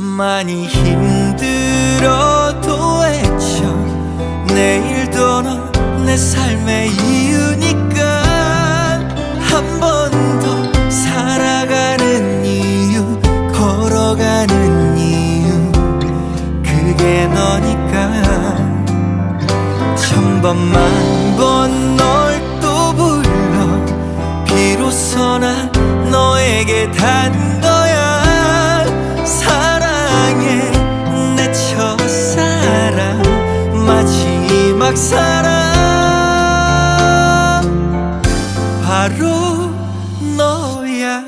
많이 힘들어도 외쳐 내일도 넌 내 삶의 이유니까 한 번 더 살아가는 이유 걸어가는 이유 그게 너니까. 천번 만 번 널 또 불러 비로소 난 너에게 단거 짝사랑 바로 너야.